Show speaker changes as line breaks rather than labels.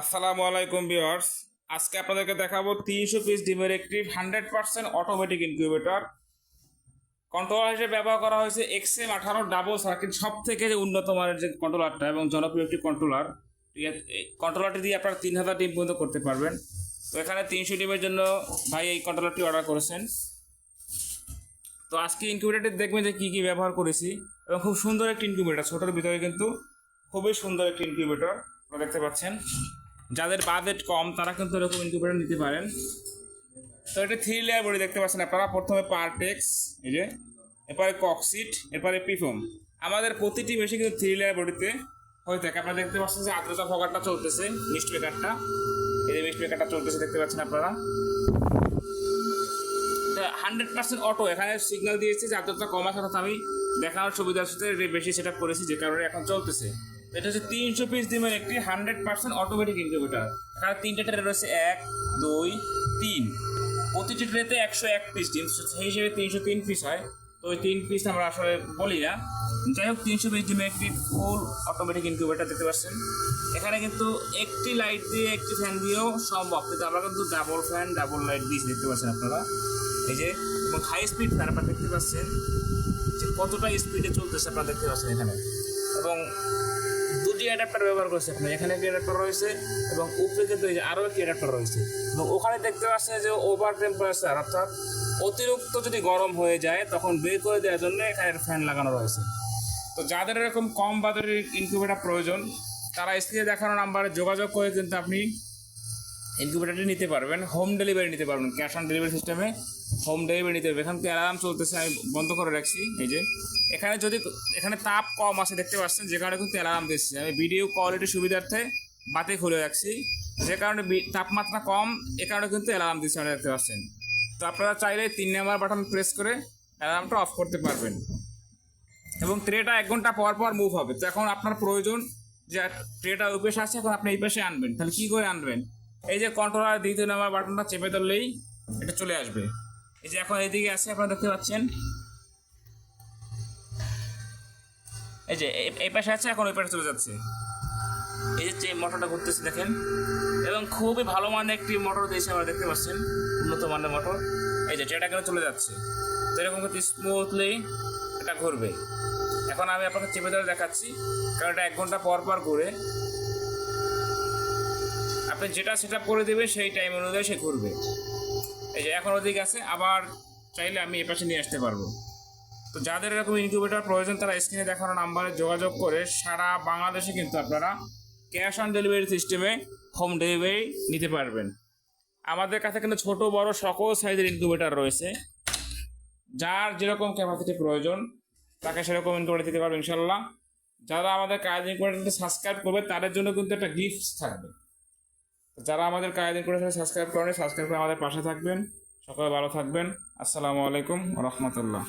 আসসালামু আলাইকুম ভিউয়ার্স। আজকে আপনাদেরকে দেখাবো তিনশো পিস ডিমের একটি hundred percent automatic incubator controller হিসেবে ব্যবহার করা হয়েছে এক্সএম আঠারো ডাবল সার্কিট সব থেকে যে উন্নত মানের যে কন্ট্রোলারটা এবং জনপ্রিয় একটি কন্ট্রোলার কন্ট্রোলারটি দিয়ে আপনারা তিন হাজার ডিম পর্যন্ত করতে পারবেন। তো এখানে তিনশো ডিমের জন্য ভাই এই কন্ট্রোলারটি অর্ডার করেছেন। তো আজকে ইনকিউবেটারটি দেখবেন যে কী কী ব্যবহার করেছি এবং খুব সুন্দর একটি ইনকিউবেটার ছোটোর ভিতরে কিন্তু খুবই সুন্দর একটি ইনকিউবেটর আপনারা দেখতে পাচ্ছেন। যাদের বাজেট কম, তারা কিন্তু এরকম ইনকিউবেটর নিতে পারেন। তো এটা থ্রি লেয়ার বডি দেখতে পাচ্ছেন আপনারা। প্রথমে পার্টেক্স এই যে। এরপরে ককসিট এরপরে পিফোম আমাদের প্রতিটি মেশিন কিন্তু থ্রি লেয়ার বডিতে হয়ে থাকে। আপনারা দেখতে পাচ্ছেন যে আর্দ্রতা ফগারটা চলতেছে মিস্ট মেকারটা এই যে মিস্ট মেকারটা চলতেছে, দেখতে পাচ্ছেন আপনারা। হান্ড্রেড পার্সেন্ট অটো এখানে সিগন্যাল দিয়েছে যে আর্দ্রতা কম আসার কথা আমি দেখানোর সুবিধার সাথে বেশি সেট করেছি, যে কারণে এখন চলতেছে। এটা হচ্ছে তিনশো পিস ডিমের একটি হান্ড্রেড পার্সেন্ট অটোমেটিক ইনকিউবেটার এখানে তিনটে ট্রে রয়েছে, এক, দুই, তিন। প্রতিটি ট্রেতে একশো এক পিস ডিম সেই হিসেবে তিনশো তিন পিস হয়। তো ওই তিন পিস আমরা আসলে বলি না। যাই হোক, তিনশো পিস ডিমের একটি ফুল অটোমেটিক ইনকিউবেটার দেখতে পাচ্ছেন। এখানে কিন্তু একটি লাইট দিয়ে একটি ফ্যান দিয়েও সম্ভব। কিন্তু আমরা কিন্তু ডাবল ফ্যান ডাবল লাইট দিয়েছি দেখতে পাচ্ছেন আপনারা। এই যে, এবং হাই স্পিড ফ্যান আপনারা দেখতে পাচ্ছেন যে কতটা স্পিডে চলতেছে আপনারা দেখতে পাচ্ছেন এখানে। এবং দুটি অ্যাডাপ্টার ব্যবহার করছে। আপনি এখানে একটি অ্যাডাপ্টার রয়েছে এবং উপরে কিন্তু এই যে আরও একটি অ্যাডাপ্টার রয়েছে। এবং ওখানে দেখতে পাচ্ছেন যে ওভার টেম্পারেচার অর্থাৎ অতিরিক্ত যদি গরম হয়ে যায়, তখন বের করে দেওয়ার জন্য এখানে ফ্যান লাগানো রয়েছে। তো যাদের এরকম কম বাজারের ইনকিউবেটার প্রয়োজন, তারা স্ক্রিনে দেখানো নাম্বারে যোগাযোগ করে কিন্তু আপনি ইনকিউবেটারটি নিতে পারবেন হোম ডেলিভারি নিতে পারবেন ক্যাশ অন ডেলিভারি সিস্টেমে হোম ডেলিভারি নিতে পারবেন। এখান থেকে অ্যালার্ম চলতেছে, আমি বন্ধ করে রাখছি, এই যে। এখানে যদি, এখানে তাপ কম আছে, দেখতে পাচ্ছেন, যে কারণে কিন্তু অ্যালার্ম দিচ্ছি। আমি ভিডিও কোয়ালিটি সুবিধার্থে বাতি খুলে রাখছি। যে কারণে তাপমাত্রা কম, এ কারণে কিন্তু অ্যালার্ম দিচ্ছে আপনি দেখতে পাচ্ছেন। তো আপনারা চাইলে তিন নাম্বার বাটন প্রেস করে অ্যালার্মটা অফ করতে পারবেন। এবং ট্রেটা এক ঘণ্টা পর পর মুভ হবে। তো এখন আপনার প্রয়োজন যে ট্রেটা ওই পাশে আছে, এখন আপনি এই পাশে আনবেন। তাহলে কী করে আনবেন? এই যে কন্ট্রোল কন্ট্রোলার দ্বিতীয় নাম্বার বাটনটা চেপে ধরলেই এটা চলে আসবে। এই যে এখন এইদিকে আছে, আপনারা দেখতে পাচ্ছেন। এই যে এই- পাশে আছে, এখন ওই পাশে চলে যাচ্ছে। এই যে মোটরটা ঘুরতেছে, দেখেন। এবং খুবই ভালো মানের একটি মোটর দিয়েছে আমরা দেখতে পাচ্ছেন। উন্নত মানের মোটর এই যে ট্রেটা কিন্তু চলে যাচ্ছে। তো এরকম কিন্তু স্মুথলি এটা ঘুরবে। এখন আমি আপনাকে চেপে ধরে দেখাচ্ছি। কারণ এটা এক ঘণ্টা পর পর ঘুরে। আপনি যেটা সেটা করে দেবে সেই টাইম অনুযায়ী সে ঘুরবে এই যে এখন ওদিকে আছে, আবার চাইলে আমি এ পাশে নিয়ে আসতে পারব। তো যাদের এরকম ইনকিউবেটার প্রয়োজন, তারা স্ক্রিনে দেখানো নাম্বারে যোগাযোগ করে সারা বাংলাদেশে কিন্তু আপনারা ক্যাশ অন ডেলিভারি সিস্টেমে হোম ডেলিভারি নিতে পারবেন। আমাদের কাছে কিন্তু ছোট, বড় সকল সাইজের ইনকিউবেটার রয়েছে। যার যেরকম ক্যাপাসিটি প্রয়োজন, তাকে সেরকম ইনকিউবেটার দিতে পারবে ইনশাল্লাহ যারা আমাদের কাজ ইনকিউবেটারটি সাবস্ক্রাইব করবে, তাদের জন্য কিন্তু একটা গিফট থাকবে। যারা আমাদের কায়দিন করে সাবস্ক্রাইব করেন সাবস্ক্রাইব করে আমাদের পাশে থাকবেন। সকলে ভালো থাকবেন। আসসালামু আলাইকুম রহমতুল্লাহ।